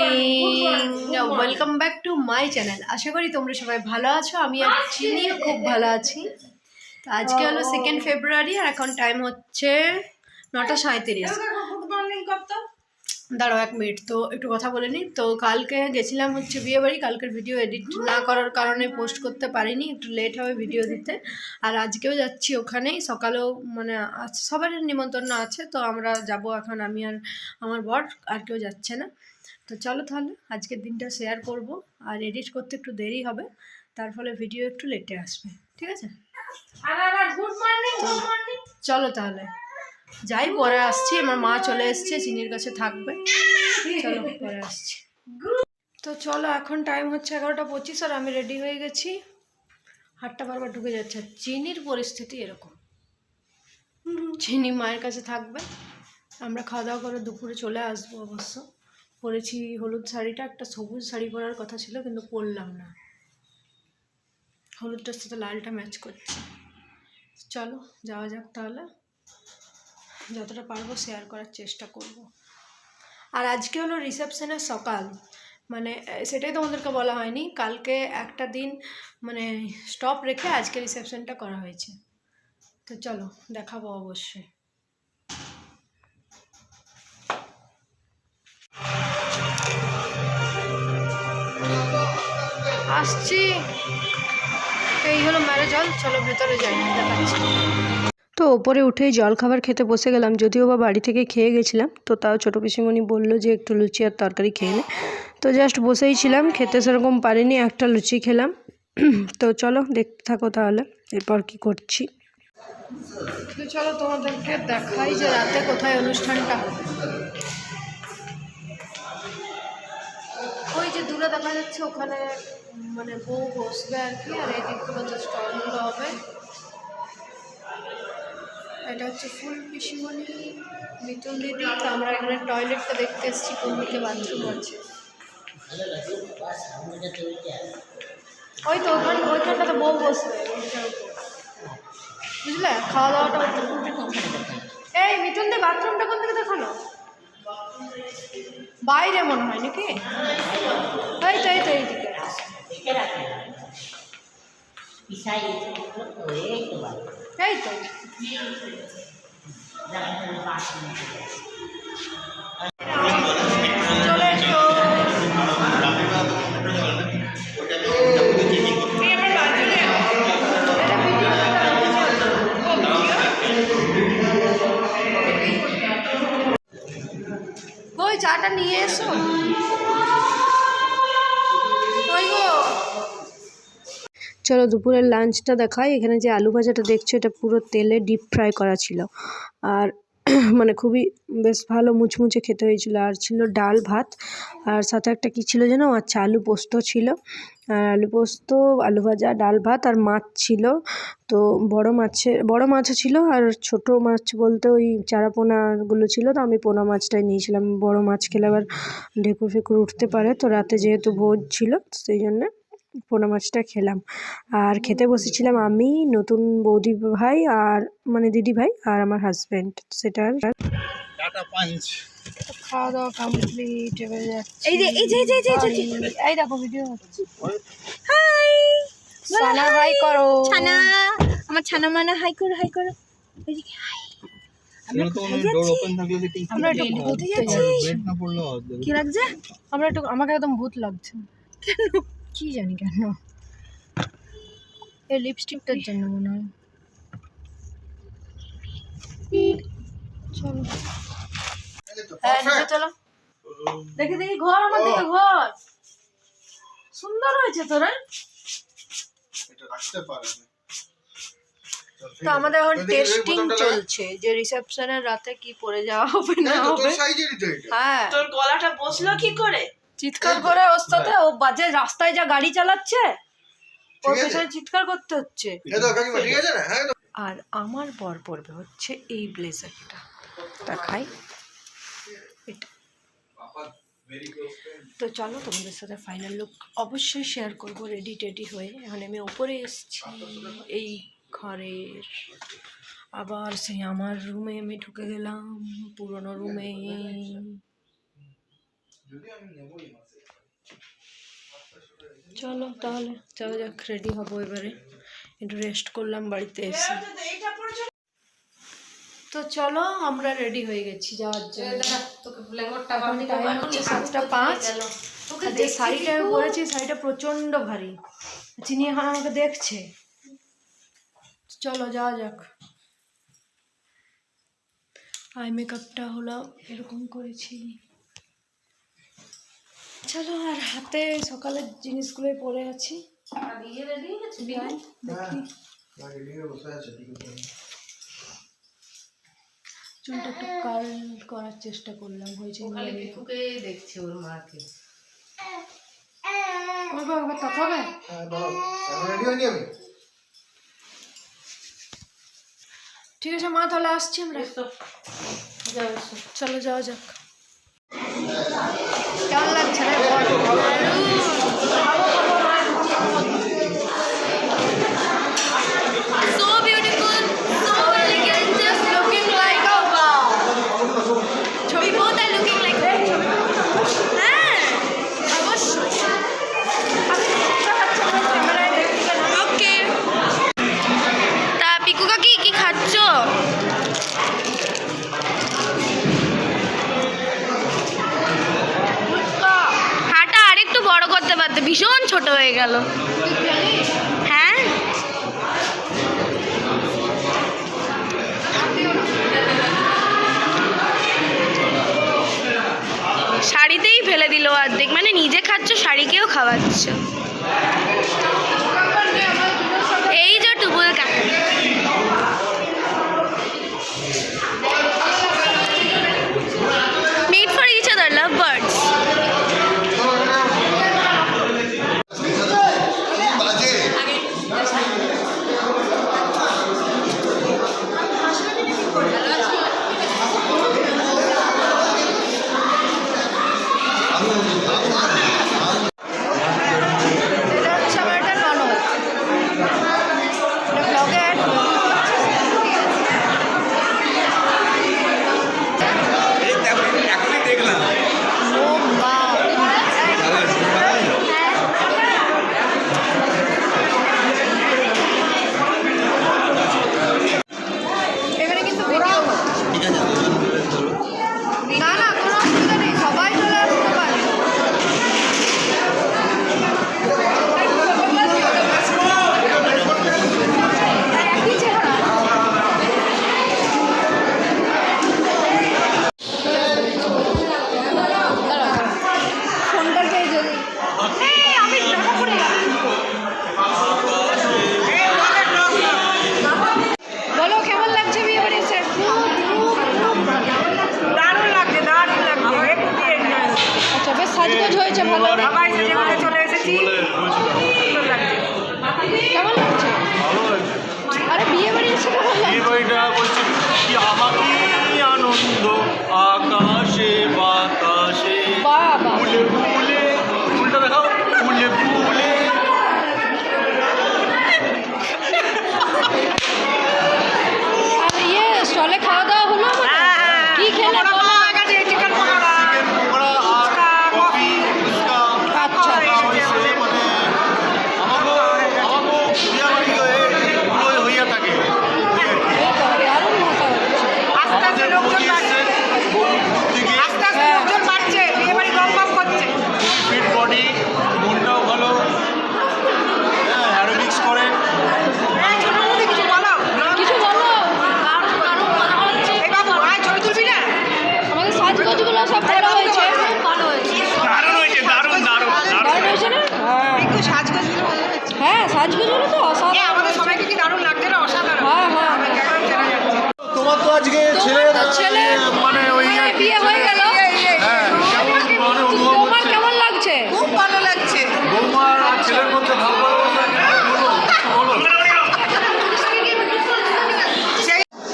Morning welcome back to my channel আশা করি তোমরা সবাই ভালো আছো আমি আর চিনিও খুব ভালো আছি। তো আজকে হলো সেকেন্ড ফেব্রুয়ারি আর এখন টাইম হচ্ছে নটা সাঁত্রিশ দাঁড়াও এক মিনিট তো একটু কথা বলে নিই তো কালকে গেছিলাম হচ্ছে বিয়ে বাড়ি কালকের ভিডিও এডিট না করার কারণে পোস্ট করতে পারিনি একটু লেট হবে ভিডিও দিতে। আর আজকেও যাচ্ছি ওখানেই সকালেও মানে সবারই নিমন্ত্রণ আছে তো আমরা যাব এখন আমি আর আমার বর আর কেউ যাচ্ছে না। তো চলো তাহলে আজকের দিনটা শেয়ার করব আর এডিট করতে একটু দেরি হবে তার ফলে ভিডিও একটু লেটে আসবে ঠিক আছে? চলো তাহলে যাই পরে আসছি আমার মা চলে এসছে চিনির কাছে থাকবে। চলো পরে আসছি। তো চলো এখন টাইম হচ্ছে এগারোটা পঁচিশ আর আমি রেডি হয়ে গেছি। হাটটা বারবার ঢুকে যাচ্ছে আর চিনির পরিস্থিতি এরকম। চিনি মায়ের কাছে থাকবে আমরা খাওয়া দাওয়া করে দুপুরে চলে আসব অবশ্য। পরেছি হলুদ শাড়িটা, একটা সবুজ শাড়ি পরার কথা ছিল, কিন্তু পরলাম না। হলুদটার সাথে লালটা ম্যাচ করছে। চলো, যাওয়া যাক তাহলে। যতটা পারব শেয়ার করার চেষ্টা করব। আর আজকে হলো রিসেপশনের সকাল। মানে সেটাই তোমাদেরকে বলা হয়নি। কালকে একটা দিন মানে স্টপ রেখে আজকে রিসেপশনটা করা হয়েছে। তো চলো, দেখাবো অবশ্যই। আসছি। এই হলো ম্যারেজ হল চলো ভেতরে যাই দেখাচ্ছি তো ওপরে উঠেই জল খাবার খেতে বসে গেলাম যদিও বা বাড়ি থেকে খেয়ে গেছিলাম তো তাও ছোটো পিসিমণি বলল যে একটু লুচি আর তরকারি খেয়ে নে। তো জাস্ট বসেই ছিলাম খেতে সেরকম পারিনি একটা লুচি খেলাম। তো চলো দেখতে থাকো তাহলে এরপর কি করছি। তো চলো তোমাদেরকে দেখাই যে রাতে কোথায় অনুষ্ঠানটা। হবে যে দূরে দেখা যাচ্ছে ওখানে মানে বউ বসবে আর কি, আর এই দিকগুলো যে স্টলগুলো হবে। এটা হচ্ছে ফুল পিসিমণি মিতুল দিদি, তো আমরা এখানে টয়লেটটা দেখতে এসেছি, কোন দিকে বাথরুম আছে। ওই তো ওখানে ওইখানটাতে বউ বসবে। বুঝলে? খাওয়া দাওয়াটা এই মিতুল দি বাথরুমটা কোন দিকে দেখানো বাইরে মনে হয় নাকি? এই তো এই তো এইদিকে এই তো। চলো দুপুরের লাঞ্চটা দেখাই। এখানে যে আলু ভাজাটা দেখছ, এটা পুরো তেলে ডিপ ফ্রাই করা ছিল। আর মানে খুবই বেশ ভালো মুচমুচে খেতে হয়েছিল। আর ছিল ডাল ভাত। আর সাথে একটা কী ছিল যেন? আচ্ছা আলু পোস্ত ছিল। আর আলু পোস্ত, আলু ভাজা, ডাল ভাত আর মাছ ছিল। তো বড় মাছের বড় মাছও ছিল আর ছোট মাছ বলতে ওই চারা পোনাগুলো ছিল। তো আমি পোনা মাছটাই নিয়েছিলাম। বড় মাছ খেলে আবার ঢেকুর ফেকুর উঠতে পারে। তো রাতে যেহেতু ভোজ ছিল সেই জন্যে পোনা মাছটা খেলাম। আর খেতে বসেছিলাম আমি নতুন বৌদি ভাই আর মানে দিদি ভাই আর আমার হাজব্যান্ড সেটার খাওয়া দাওয়া কমপ্লিট এবার যাচ্ছি। এই যে এই যে এই যে এই যে এই যে- বাড়ি। এই দেখো ভিডিও হচ্ছে হাই সানা হাই করো। ছানা আমার ছানা মানা হাই করো হাই করো। এদিকে হাই। এগুলো তো ডোর ওপেন থাকলে দেখি আমরা একটু ঘুরতে যাচ্ছি। ব্রেড না পড়ল। কি লাগছে? আমরা একটু আমাকে একদম ভূত লাগছে। কেন? কি জানি কেন? এই লিপস্টিকটার জন্য মনে হয়। চলো। হ্যাঁ নিচে চলো। দেখি দেখি ঘর আমার দিকে ঘর। সুন্দর হয়েছে তোরা এটা তো আমাদের এখন টেস্টিং চলছে যে রিসেপশনের রাতে কি পরে যাওয়া হবে না হবে। হ্যাঁ। তোর গলাটা বসল কি করে? চিৎকার করে ওর সাথে ও বাজে রাস্তায় যা গাড়ি চালাচ্ছে ওর পেছনে চিৎকার করতে হচ্ছে। হ্যাঁ আর আমার বর পড়বে হচ্ছে এই ব্লেজারটা দেখাই। এটা। তো চলো তোমাদের সাথে ফাইনাল লুক অবশ্যই শেয়ার করব রেডি টেডি হয়ে। এখন আমি ওপরে এসেছি এই ঘরের। আবার সেই আমার রুমে আমি ঢুকে গেলাম পুরনো রুমে চলো তাহলে চলো যাক রেডি হব এবারে। একটু রেস্ট করলাম বাড়িতে এসে। তো চলো আমরা রেডি হয়ে গেছি যাওয়ার জন্য। সাতটা পাঁচ। যে শাড়িটা আমি পরেছি শাড়িটা প্রচণ্ড ভারী। চিনি এখন আমাকে দেখছে। চলো যাওয়া যাক। আই মেকআপটা হলো এরকম করেছি। চলো আর হাতে সকালের জিনিসগুলোই পরে আছি। আছে চুলটা একটু কার্ল করার চেষ্টা করলাম হয়েছে। দেখছে ওর মাকে। হ্যাঁ ঠিক আছে মা তাহলে আসছি আমরা। চলো যাওয়া যাক। কেমন লাগছে রে? ভীষণ ছোট হয়ে গেল। হ্যাঁ? শাড়িতেই ফেলে দিল অর্ধেক। মানে নিজে খাচ্ছ শাড়িকেও খাওয়াচ্ছ। দারুণ না? হ্যাঁ। সাজগোজগুলো তো অসাধারণ আমাদের সবাইকে কি দারুণ লাগছে না? অসাধারণ। হ্যাঁ হ্যাঁ। তোমার তো আজকে তোমার ছেলে মানে ওই মানে বিয়ে হয়ে গেল হ্যাঁ কেমন মানে অনুভব তোমার হচ্ছে কেমন লাগছে খুব ভালো লাগছে বৌমার আর ছেলের মধ্যে ভাব ভালোবাসা বলো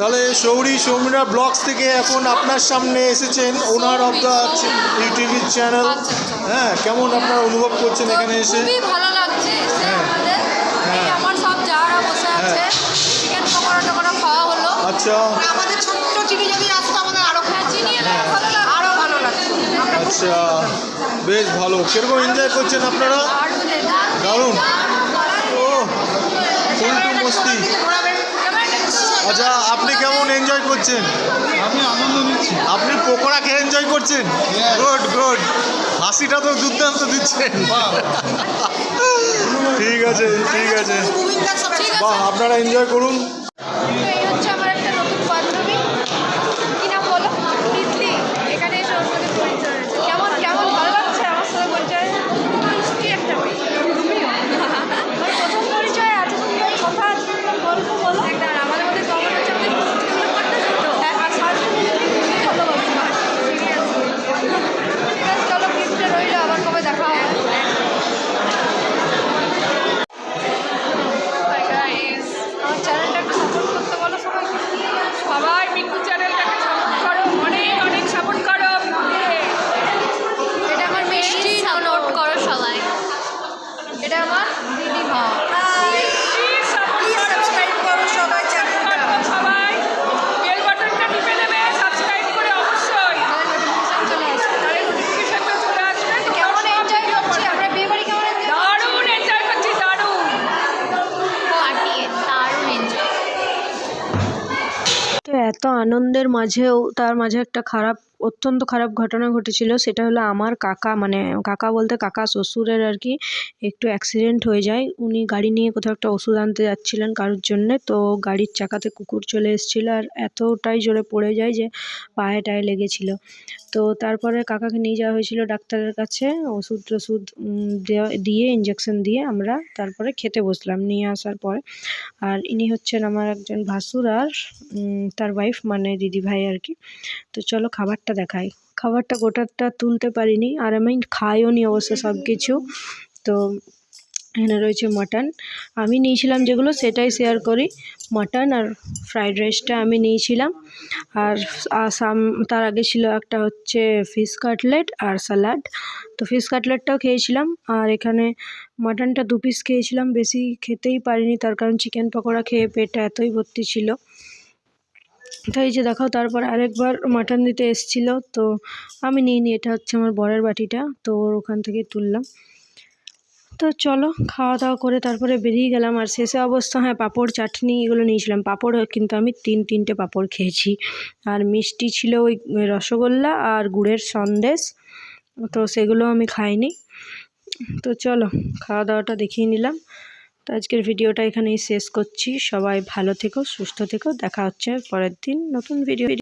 তাহলে সৌরি সৌমিনা ব্লগস থেকে এখন আপনার সামনে এসেছেন owner of the YouTube channel হ্যাঁ কেমন আপনারা অনুভব করছেন এখানে এসে? খুবই ভালো লাগছে হ্যাঁ। আমার সব যারা বসে আছে চিকেন পকোড়া টকোড়া খাওয়া হলো। আচ্ছা। আমাদের ছোট্ট চিনি যদি আসতো আমাদের আরও হ্যাঁ চিনি এলে ভালো লাগছে আরও ভালো লাগতো। আচ্ছা। বেশ ভালো। কীরকম এনজয় করছেন আপনারা? দারুণ। ও ফুল টু মস্তি। আচ্ছা আপনি কেমন এনজয় করছেন? আমি আনন্দ নিচ্ছি। আপনি পকোড়া খেয়ে এনজয় করছেন? গুড গুড হাসিটা তো দুর্দান্ত দিচ্ছেন ঠিক আছে ঠিক আছে। বাহ আপনারা এনজয় করুন এই হচ্ছে আমার একটা নতুন বান্ধবী কি নাম বলো তিতলি এখানে এসে ওর সাথে পরিচয় হয়েছে কেমন কেমন ভালো লাগছে আমার সাথে পরিচয় মিষ্টি একটা মেয়ে তুমিও আমার প্রথম পরিচয় এত সুন্দর কথা এত সুন্দর গল্প বলো একটা আর আমাদের মধ্যে কমন হচ্ছে আমাদের কুকুরগুলো করতে তো আর সাজগুলো ভালোবাসি সিরিয়াসলি ঠিক আছে চলো গিফটে রইল আবার কবে দেখা হবে Hi guys. আমার চ্যানেলটা একটু সাপোর্ট করতে বলো সবাই সবাই মিকু চ্যানেলটাকে সাপোর্ট করো অনেক অনেক সাপোর্ট করো এটা আমার মিষ্টি নোট করো সবাই এটা আমার দিদি ভাই প্লিজ সাবস্ক্রাইব করো সবাই চ্যানেলটা সবাই বেল বাটনটা টিপে দেবে সাবস্ক্রাইব করে অবশ্যই চলে আসবে তাহলে নোটিফিকেশনটা চলে আসবে কেমন এনজয় করছি আমরা বিয়ে বাড়ি কেমন এনজয় দারুণ এনজয় করছি দারুণ পার্টি দারুণ এনজয় তো এত আনন্দের মাঝেও তার মাঝে একটা খারাপ, অত্যন্ত খারাপ ঘটনা ঘটেছিল। সেটা হলো আমার কাকা মানে কাকা বলতে কাকা শ্বশুরের আর কি, একটু অ্যাক্সিডেন্ট হয়ে যায়। উনি গাড়ি নিয়ে কোথাও একটা ওষুধ আনতে যাচ্ছিলেন কারোর জন্যে। তো গাড়ির চাকাতে কুকুর চলে এসেছিল আর এতটাই জোরে পড়ে যায় যে পায়ে টায়ে লেগেছিল। তো তারপরে কাকাকে নিয়ে যাওয়া হয়েছিল ডাক্তারের কাছে, ওষুধ টষুধ দিয়ে ইঞ্জেকশন দিয়ে আমরা তারপরে খেতে বসলাম, নিয়ে আসার পরে। আর ইনি হচ্ছেন আমার একজন ভাসুর আর তার ওয়াইফ মানে দিদি ভাই আর কি। তো চলো খাবারটা দেখাই। খাবারটা গোটাটা তুলতে পারিনি, আর আমি খাইও নি অবশ্য সব কিছু তো এখানে রয়েছে মাটন। আমি নিয়েছিলাম যেগুলো সেটাই শেয়ার করি। মাটন আর ফ্রাইড রাইসটা আমি নিয়েছিলাম। আর সাম- তার আগে ছিল একটা হচ্ছে ফিশ কাটলেট আর স্যালাড তো ফিশ কাটলেটটাও খেয়েছিলাম। আর এখানে মাটনটা দু পিস খেয়েছিলাম। বেশি খেতেই পারিনি, তার কারণ চিকেন পকোড়া খেয়ে পেটটা এতই ভর্তি ছিল। তো এই যে দেখো তারপর আরেকবার মাটন দিতে এসেছিল। তো আমি নিইনি, এটা হচ্ছে আমার বরের বাটিটা। তো ওর ওখান থেকে তুললাম। তো চলো খাওয়া দাওয়া করে তারপরে বেরিয়ে গেলাম। আর শেষে অবস্থা হ্যাঁ পাঁপড়, চাটনি এগুলো নিয়েছিলাম। পাঁপড় কিন্তু আমি তিন, তিনটে পাঁপড় খেয়েছি। আর মিষ্টি ছিল ওই রসগোল্লা আর গুড়ের সন্দেশ, তো সেগুলো আমি খাইনি। তো চলো খাওয়া দাওয়াটা দেখিয়ে নিলাম। তো আজকের ভিডিওটা এখানেই শেষ করছি। সবাই ভালো থেকো, সুস্থ থেকো। দেখা হচ্ছে পরের দিন নতুন ভিডিও